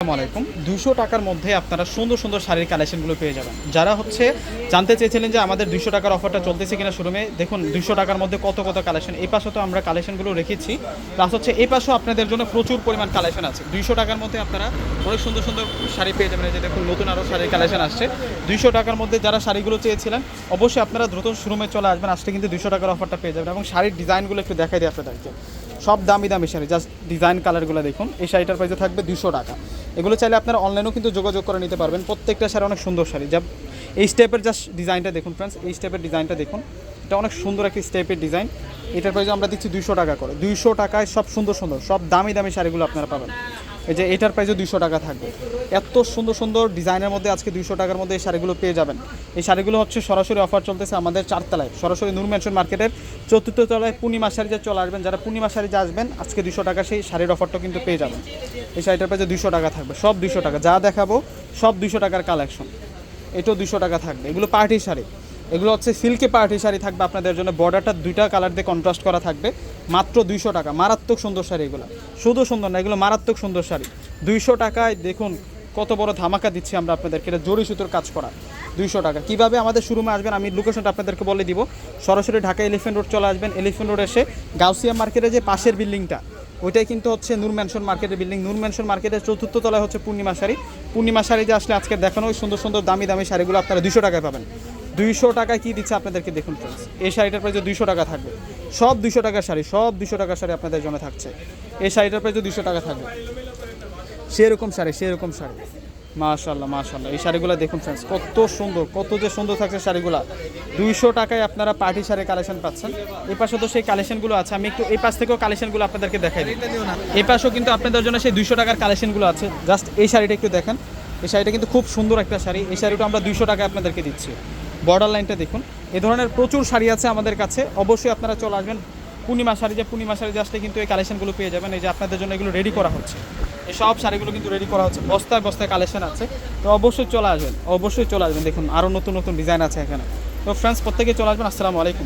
আসসালামু আলাইকুম। দুশো টাকার মধ্যে আপনারা সুন্দর সুন্দর শাড়ির কালেকশনগুলো পেয়ে যাবেন। যারা হচ্ছে জানতে চেয়েছিলেন যে আমাদের দুশো টাকার অফারটা চলতেছে কিনা শোরুমে, দেখুন দুশো টাকার মধ্যে কত কত কালেকশন এই পাশে তো আমরা কালেকশনগুলো রেখেছি। প্লাস হচ্ছে এই পাশেও আপনাদের জন্য প্রচুর পরিমাণ কালেকশন আছে। দুইশো টাকার মধ্যে আপনারা অনেক সুন্দর সুন্দর শাড়ি পেয়ে যাবেন। যে দেখুন, নতুন আরও শাড়ির কালেকশন আসছে। দুইশো টাকার মধ্যে যারা শাড়িগুলো চেয়েছিলেন, অবশ্যই আপনারা দ্রুত শোরুমে চলে আসবেন। আসলে কিন্তু দুশো টাকার অফারটা পেয়ে যাবেন এবং শাড়ির ডিজাইনগুলো একটু দেখাই দিই আপনাদেরকে। সব দামি দামি শাড়ি জাস্ট ডিজাইন কালারগুলো দেখুন। এই শাড়িটার প্রাইসে থাকবে দুশো টাকা। এগুলো চাইলে আপনারা অনলাইনেও কিন্তু যোগাযোগ করে নিতে পারবেন। প্রত্যেকটা শাড়ি অনেক সুন্দর শাড়ি। যা এই স্টেপের জাস্ট ডিজাইনটা দেখুন ফ্রেন্ডস এই স্টেপের ডিজাইনটা দেখুন। এটা অনেক সুন্দর একটি স্টেপের ডিজাইন এটার প্রাইসে আমরা দিচ্ছি দুশো টাকা করে। দুইশো টাকায় সব সুন্দর সুন্দর, সব দামি দামি শাড়িগুলো আপনারা পাবেন। এই যে এটার প্রাইসে দুইশো টাকা থাকবে। এত সুন্দর সুন্দর ডিজাইনের মধ্যে আজকে দুইশো টাকার মধ্যে এই শাড়িগুলো পেয়ে যাবেন। এই শাড়িগুলো হচ্ছে সরাসরি অফার চলতেছে আমাদের চারতলায়। সরাসরি নূর ম্যানশন মার্কেটের চতুর্থ তলায় পূর্ণিমা শাড়ি যে চলে আসবেন, যারা পূর্ণিমা শাড়ি যে আসবেন, আজকে দুশো টাকা সেই শাড়ির অফারটা কিন্তু পেয়ে যাবেন। এই শাড়িটার প্রাইসে দুশো টাকা থাকবে, সব দুশো টাকা। যা দেখাবো, সব দুশো টাকার কালেকশন এটাও দুশো টাকা থাকবে। এগুলো পার্টি শাড়ি। এগুলো হচ্ছে সিল্কে পার্টি শাড়ি থাকবে আপনাদের জন্য। বর্ডারটা দুইটা কালার দিয়ে কন্ট্রাস্ট করা থাকবে। মাত্র দুইশো টাকা। মারাত্মক সুন্দর শাড়ি এগুলো। শুধু সুন্দর না, এগুলো মারাত্মক সুন্দর শাড়ি। দুইশো টাকায় দেখুন কত বড় ধামাকা দিচ্ছি আমরা আপনাদেরকে। এটা জরি সুতোর কাজ করা। দুইশো টাকা। কীভাবে আমাদের শোরুমে আসবেন আমি লোকেশনটা আপনাদেরকে বলে দিব। সরাসরি ঢাকা এলিফেন্ট রোড চলে আসবেন। এলিফেন্ট রোড এসে গাউসিয়া মার্কেটের যে পাশের বিল্ডিংটা ওইটাই কিন্তু হচ্ছে নূর ম্যানশন মার্কেটের বিল্ডিং নূর ম্যানশন মার্কেটের চতুর্থ তলায় হচ্ছে পূর্ণিমা শাড়ি। পূর্ণিমা শাড়ি যে আসলে আজকে দেখানো ওই সুন্দর সুন্দর দামি দামি শাড়িগুলো আপনারা দুশো টাকায় পাবেন। দুইশো টাকায় কী দিচ্ছে আপনাদেরকে দেখুন ফ্রেন্ডস এই শাড়িটার প্রাইসে দুইশো টাকা থাকবে। সব দুশো টাকার শাড়ি, সব দুশো টাকার শাড়ি আপনাদের জন্য থাকছে। এই শাড়িটার প্রাইসে দুশো টাকা থাকবে। সেরকম শাড়ি সেরকম শাড়ি। মাশাল্লাহ মাশাল্লাহ এই শাড়িগুলো দেখুন ফ্রেন্ডস কত সুন্দর, কত যে সুন্দর থাকছে শাড়িগুলো। দুইশো টাকায় আপনারা পার্টি শাড়ির কালেকশন পাচ্ছেন। এই পাশে তো সেই কালেকশনগুলো আছে। আমি একটু এই পাশ থেকেও কালেকশনগুলো আপনাদেরকে দেখাই দিই। এই পাশেও কিন্তু আপনাদের জন্য সেই দুইশো টাকার কালেকশনগুলো আছে। জাস্ট এই শাড়িটা একটু দেখেন। এই শাড়িটা কিন্তু খুব সুন্দর একটা শাড়ি। এই শাড়িটা আমরা দুইশো টাকায় আপনাদেরকে দিচ্ছি। বর্ডার লাইনটা দেখুন। এ ধরনের প্রচুর শাড়ি আছে আমাদের কাছে। অবশ্যই আপনারা চলে আসবেন। পূর্ণিমা শাড়ি, যে পূর্ণিমা শাড়ি যে আসলে কিন্তু এই কালেকশনগুলো পেয়ে যাবেন। এই যে আপনাদের জন্য এগুলো রেডি করা হচ্ছে। এই সব শাড়িগুলো কিন্তু রেডি করা হচ্ছে। বস্তায় বস্তায় কালেকশন আছে। তো অবশ্যই চলে আসবেন। অবশ্যই চলে আসবেন। দেখুন আরও নতুন নতুন ডিজাইন আছে এখানে। তো ফ্রেন্ডস প্রত্যেকে চলে আসবেন। আসসালামু আলাইকুম।